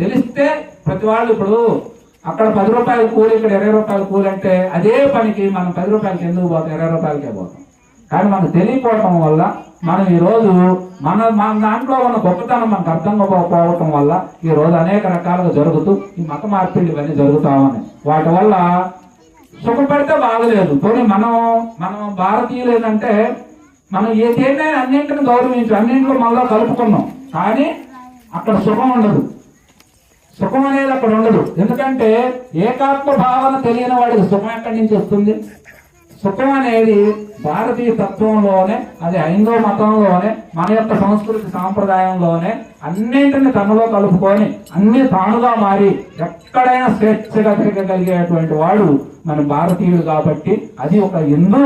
తెలిస్తే ప్రతి వాళ్ళు ఇప్పుడు అక్కడ పది రూపాయల కూలి ఇక్కడ ఇరవై రూపాయల కూలి అంటే అదే పనికి మనం పది రూపాయలకి ఎందుకు పోతాం? ఇరవై రూపాయలకే పోతాం. కానీ మనకు తెలియకపోవటం వల్ల మనం ఈరోజు మన మన దాంట్లో ఉన్న గొప్పతనం మనకు అర్థం పోవటం వల్ల ఈ రోజు అనేక రకాలుగా జరుగుతూ ఈ మత మార్పిడి ఇవన్నీ జరుగుతామని వాటి వల్ల సుఖపడితే బాగలేదు. పోనీ మనం మనం భారతీయులు ఏంటంటే మనం ఏదైనా అన్నింటిని గౌరవించు అన్నింటిలో మనలో కలుపుకున్నాం. కానీ అక్కడ సుఖం ఉండదు. సుఖం అనేది అక్కడ ఉండదు. ఎందుకంటే ఏకాత్మ భావన తెలియని వాడికి సుఖం ఎక్కడి నుంచి వస్తుంది? సుఖం అనేది భారతీయ తత్వంలోనే అది హైందవ మతంలోనే మన యొక్క సంస్కృతి సాంప్రదాయంలోనే అన్నింటిని తనలో కలుపుకొని అన్ని తానుగా మారి ఎక్కడైనా స్వేచ్ఛగా తిరగగలిగేటువంటి వాడు మన భారతీయుడు కాబట్టి అది ఒక హిందూ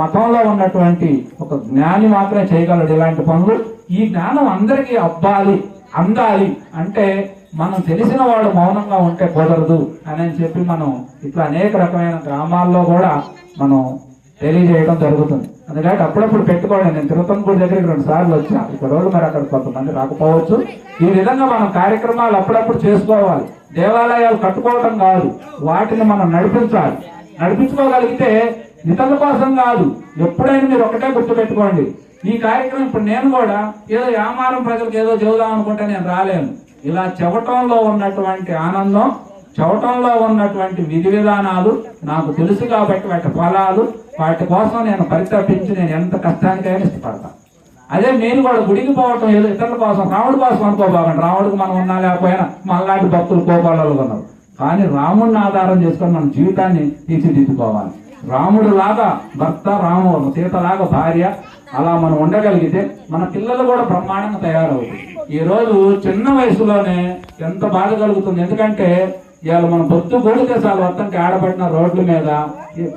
మతంలో ఉన్నటువంటి ఒక జ్ఞాని మాత్రమే చేయగలడు ఇలాంటి పనులు. ఈ జ్ఞానం అందరికీ అబ్బాలి అందాలి అంటే మనం తెలిసిన వాళ్ళు మౌనంగా ఉంటే కుదరదు అని చెప్పి మనం ఇట్లా అనేక రకమైన గ్రామాల్లో కూడా మనం తెలియజేయడం జరుగుతుంది. అందుకే అప్పుడప్పుడు పెట్టుకోండి. నేను తిరుపతి దగ్గరికి రెండు సార్లు వచ్చా. ఇక్కడ వాళ్ళు మరి అక్కడ కొంతమంది రాకపోవచ్చు. ఈ విధంగా మనం కార్యక్రమాలు అప్పుడప్పుడు చేసుకోవాలి. దేవాలయాలు కట్టుకోవడం కాదు. వాటిని మనం నడిపించాలి. నడిపించుకోగలిగితే ఇతరుల కోసం కాదు. ఎప్పుడైనా మీరు ఒకటే గుర్తుపెట్టుకోండి. ఈ కార్యక్రమం ఇప్పుడు నేను కూడా ఏదో వ్యాపారం ప్రజలకు ఏదో చెబుదాం అనుకుంటే నేను రాలేను. ఇలా చెవటంలో ఉన్నటువంటి ఆనందం చెవటంలో ఉన్నటువంటి విధి విధానాలు నాకు తెలుసు కాబట్టి వాటి ఫలాలు వాటి కోసం నేను పరితపించి నేను ఎంత కష్టానికైనా ఇష్టపడతాను అదే నేను కూడా గుడికి పోవటం ఏదో ఇతరుల కోసం రాముడి కోసం అనుకోబాగండి రాముడికి మనం ఉన్నా లేకపోయినా మనలాంటి భక్తులు కోపాలలో ఉన్నారు. కానీ రాముడిని ఆధారం చేసుకొని మన జీవితాన్ని తీర్చిదిద్దుకోవాలి. రాముడు లాగా భర్త రాము సీతలాగా భార్య అలా మనం ఉండగలిగితే మన పిల్లలు కూడా బ్రహ్మాండంగా తయారవుతుంది ఈరోజు చిన్న వయసులోనే ఎంత బాధ కలుగుతుంది. ఎందుకంటే ఇవాళ మన బొత్తు గోడితే చాలా అర్థంకి ఆడబడిన రోడ్ల మీద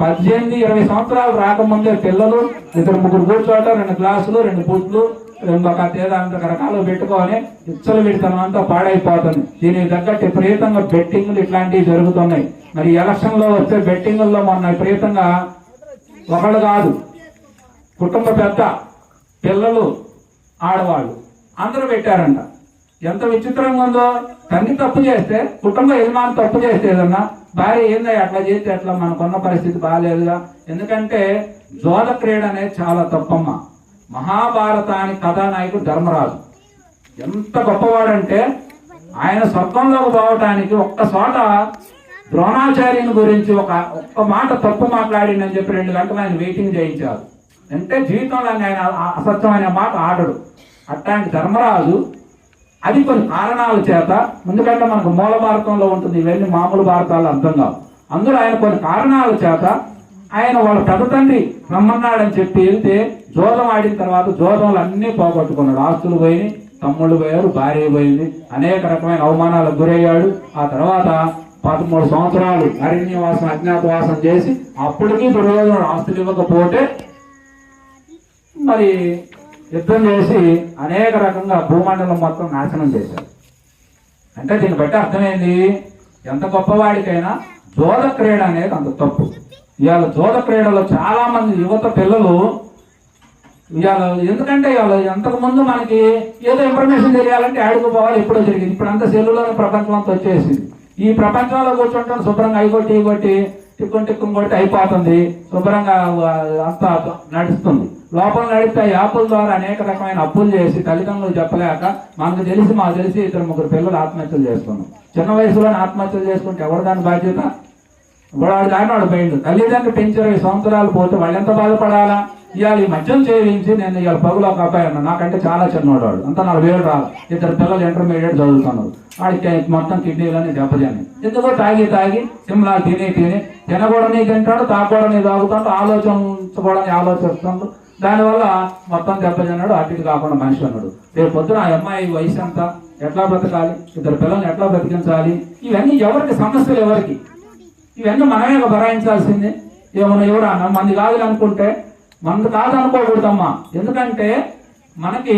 పద్దెనిమిది ఇరవై సంవత్సరాలు రాకముందే పిల్లలు ఇద్దరు ముగ్గురు కూర్చోవటం రెండు గ్లాసులు రెండు పుట్లు రెండు ఒక తేద అంత రకాలు పెట్టుకొని ఇచ్చలు పెడతాం అంతా పాడైపోతుంది. దీనికి తగ్గట్టు విపరీతంగా బెట్టింగ్లు ఇట్లాంటివి జరుగుతున్నాయి. మరి ఎలక్షన్లో వస్తే బెట్టింగుల్లో మొన్న విపరీతంగా ఒకళ్ళు కాదు కుటుంబ పెద్ద పిల్లలు ఆడవాళ్ళు అందరూ పెట్టారంట. ఎంత విచిత్రంగా ఉందో? తండ్రి తప్పు చేస్తే కుటుంబ యజమాని తప్పు చేస్తే ఏదన్నా భార్య ఏందో అట్లా చేస్తే అట్లా మనకున్న పరిస్థితి బాగాలేదుగా. ఎందుకంటే జోద క్రీడ అనేది చాలా తప్పమ్మ. మహాభారతాని కథానాయకుడు ధర్మరాజు. ఎంత గొప్పవాడంటే ఆయన స్వర్గంలోకి పోవటానికి ఒక్క చోట ద్రోణాచార్యుని గురించి ఒక ఒక్క మాట తప్పు మాట్లాడిందని చెప్పి రెండు గంటలు ఆయన వెయిటింగ్ చేయించారు. అంటే జీవితంలో ఆయన అసత్యమైన మాట ఆడడు. అట్లాంటి ధర్మరాజు అది కొన్ని కారణాల చేత ఎందుకంటే మనకు మూల భారతంలో ఉంటుంది ఇవన్నీ మామూలు భారతాలు అర్థం కావు. అందులో ఆయన కొన్ని కారణాల చేత ఆయన వాళ్ళ పెద్ద తండ్రి రమ్మన్నాడని చెప్పి వెళ్తే జోదం ఆడిన తర్వాత జోదంలు అన్నీ పోగొట్టుకున్నాడు. ఆస్తులు పోయి తమ్ముళ్ళు పోయారు భార్య పోయింది అనేక రకమైన అవమానాలకు గురయ్యాడు. ఆ తర్వాత పదమూడు సంవత్సరాలు అరణ్యవాసం అజ్ఞాతవాసం చేసి అప్పటికీ దుర్యోధనుడు ఆస్తులు ఇవ్వకపోతే మరి యుద్ధం చేసి అనేక రకంగా భూమండలం మొత్తం నాశనం చేశారు. అంటే దీన్ని బట్టి అర్థమైంది ఎంత గొప్పవాడికైనా జోద క్రీడ అనేది అంత తప్పు. ఇవాళ జోద క్రీడలో చాలా మంది యువత పిల్లలు ఇవాళ ఎందుకంటే ఇవాళ ఎంతకుముందు మనకి ఏదో ఇన్ఫర్మేషన్ తెలియాలంటే ఆడుకు పోవాలి ఎప్పుడో జరిగింది. ఇప్పుడు అంత సెల్లులోనే ప్రపంచం అంతా వచ్చేసింది. ఈ ప్రపంచంలో కూర్చుంటాం శుభ్రంగా అయికొట్టి ఇగొట్టి టిక్కుని టిక్కుని కొట్టి అయిపోతుంది. శుభ్రంగా ఆ, అంతా నడుస్తుంది. లోపల నడిపే యాపుల యాప్ల ద్వారా అనేక రకమైన అప్పులు చేసి తల్లిదండ్రులు చెప్పలేక మనకు తెలిసి మాకు తెలిసి ఇద్దరు ముగ్గురు పిల్లలు ఆత్మహత్యలు చేసుకున్నాం. చిన్న వయసులోనే ఆత్మహత్యలు చేసుకుంటే ఎవరు దాని బాధ్యత? ఇప్పుడు వాడు దాన్ని వాడు పోయిండు. తల్లిదండ్రులు పెంచి ఇరవై సంవత్సరాలు పోతే వాళ్ళు ఎంత బాధపడాలా? ఇవాళ ఈ మద్యం చేయించి నేను ఇవాళ పగులు ఒక అబ్బాయి అన్నా నాకంటే చాలా చిన్నవాడు వాడు అంతా నలభై ఏళ్ళు రాదు. ఇద్దరు పిల్లలు ఇంటర్మీడియట్ చదువుతున్నారు. వాడికి మొత్తం కిడ్నీలని దెబ్బతిని ఎందుకో తాగి తాగి సిమ్లా తిని తిని తినకూడని తింటాడు తాగకూడని తాగుతాడు ఆలోచించకూడని ఆలోచిస్తాడు. దానివల్ల మొత్తం దెబ్బతిన్నాడు అటు కాకుండా మనిషి అన్నాడు రేపు పొద్దున ఆ అమ్మాయి వయసు ఎంత? ఎట్లా బ్రతకాలి? ఇద్దరు పిల్లల్ని ఎట్లా బ్రతికించాలి? ఇవన్నీ ఎవరికి సమస్యలు ఎవరికి? ఇవన్నీ మనమే భరాయించాల్సిందే ఏమన్నా ఎవరన్నా మంది కాదు అనుకుంటే మనది కాదు అనుకోకూడదమ్మా ఎందుకంటే మనకి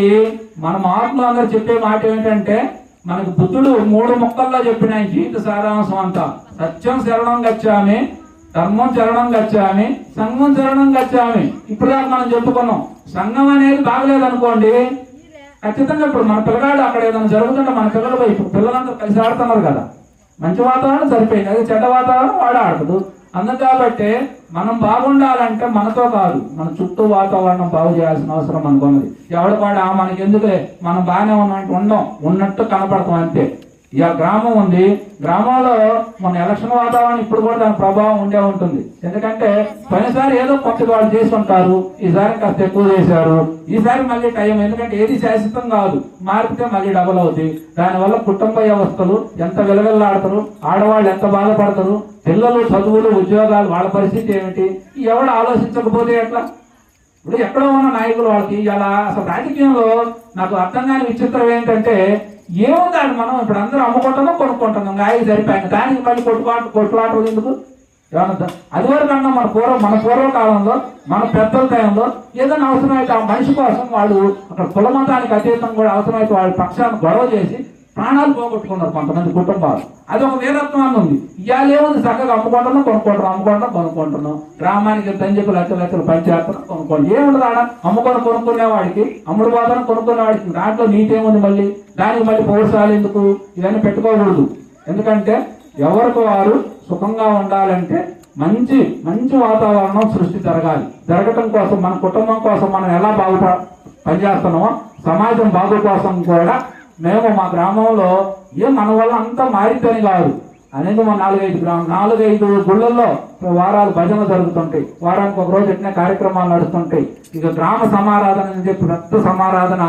మన మహాత్ములు అందరూ చెప్పే మాట ఏంటంటే మనకు బుద్ధుడు మూడు ముక్కల్లో చెప్పిన జీవిత సారాంశం అంతా. సత్యం శరణం గచ్చామి. ధర్మం చరణం గచ్చామి సంఘం చరణం గచ్చామి ఇప్పుడు దాకా మనం చెప్పుకున్నాం. సంఘం అనేది బాగలేదు అనుకోండి ఖచ్చితంగా ఇప్పుడు మన పిల్లగాడు అక్కడ ఏదైనా జరుగుతుంటే మన పిల్లలు ఇప్పుడు పిల్లలందరూ కలిసి ఆడుతున్నారు కదా. మంచి వాతావరణం సరిపోయింది. అది చెడ్డ వాతావరణం వాడు ఆడదు అందుకు కాబట్టి మనం బాగుండాలంటే మనతో కాదు మన చుట్టూ వాతావరణం బాగు చేయాల్సిన అవసరం అనుకున్నది ఎవడు కూడా "ఆ, మనకి మనం బాగానే ఉన్నట్టు ఉండం ఉన్నట్టు కనపడతాం అంతే. ఇక గ్రామం ఉంది. గ్రామంలో మన ఎలక్షన్ వాతావరణం ఇప్పుడు కూడా దాని ప్రభావం ఉండే ఉంటుంది. ఎందుకంటే పనిసారి ఏదో కొత్తగా వాళ్ళు చేసి ఉంటారు. ఈసారి కాస్త ఎక్కువ చేశారు. ఈసారి మళ్ళీ టైం ఎందుకంటే ఏది శాశ్వతం కాదు. మారితే మళ్ళీ డబుల్ అవుతుంది దానివల్ల కుటుంబ వ్యవస్థలు ఎంత విలవిల్లాడతారు ఆడవాళ్ళు ఎంత బాధపడతారు? పిల్లలు చదువులు ఉద్యోగాలు వాళ్ళ పరిస్థితి ఏమిటి? ఎవడు ఆలోచించకపోతే ఎట్లా? ఇప్పుడు ఎక్కడో ఉన్న నాయకులు వాళ్ళకి ఇలా అసలు రాజకీయంలో నాకు అర్థం కాని విచిత్రం ఏంటంటే ఏముందండి మనం? ఇప్పుడు అందరూ అమ్ముకుంటున్నాం కొనుక్కుంటున్నాం. గాయలు సరిపోయింది. దానికి మళ్ళీ కొట్టుకోట కొట్టులాటలు ఎందుకు? ఏమన్నా అది వరకు అన్న మన పూర్వ మన పూర్వకాలంలో మన పెద్దల టైంలో ఏదైనా అవసరమైతే ఆ మనిషి కోసం వాళ్ళు అక్కడ కులమతానికి అతీతం కూడా అవసరమైతే వాళ్ళ పక్షాన్ని గొడవ చేసి ప్రాణాలు పోగొట్టుకున్నారు కొంతమంది కుటుంబాలు. అది ఒక వీరత్వాన్ని ఉంది. ఇవాళేముంది చక్కగా అమ్ముకుంటున్నాం కొనుక్కుంటున్నాం అమ్ముకుంటున్నాం కొనుక్కుంటున్నాం. గ్రామానికి తంజకు లక్ష లక్షలు పనిచేస్తున్నాం కొనుక్కోండి. ఏముండదు ఆడ అమ్ముకొని కొనుక్కునే వాడికి అమ్ముడు పోతాను కొనుక్కునే వాడికి దాంట్లో నీటేముంది మళ్ళీ? దానికి మళ్ళీ పౌరుషాలు ఎందుకు? ఇవన్నీ పెట్టుకోకూడదు. ఎందుకంటే ఎవరికి వారు సుఖంగా ఉండాలంటే మంచి మంచి వాతావరణం సృష్టి జరగాలి. జరగటం కోసం మన కుటుంబం కోసం మనం ఎలా బాగు పనిచేస్తున్నామో సమాజం బాగు కోసం కూడా మేము మా గ్రామంలో ఏ మన వల్ల అంతా మారిపోయి కాదు. అనేది మా నాలుగైదు గ్రామం నాలుగైదు గుళ్ళల్లో వారాలు భజన జరుగుతుంటాయి. వారానికి ఒక రోజు ఎట్టిన కార్యక్రమాలు నడుస్తుంటాయి. ఇక గ్రామ సమారాధన అని చెప్పి పెద్ద సమారాధన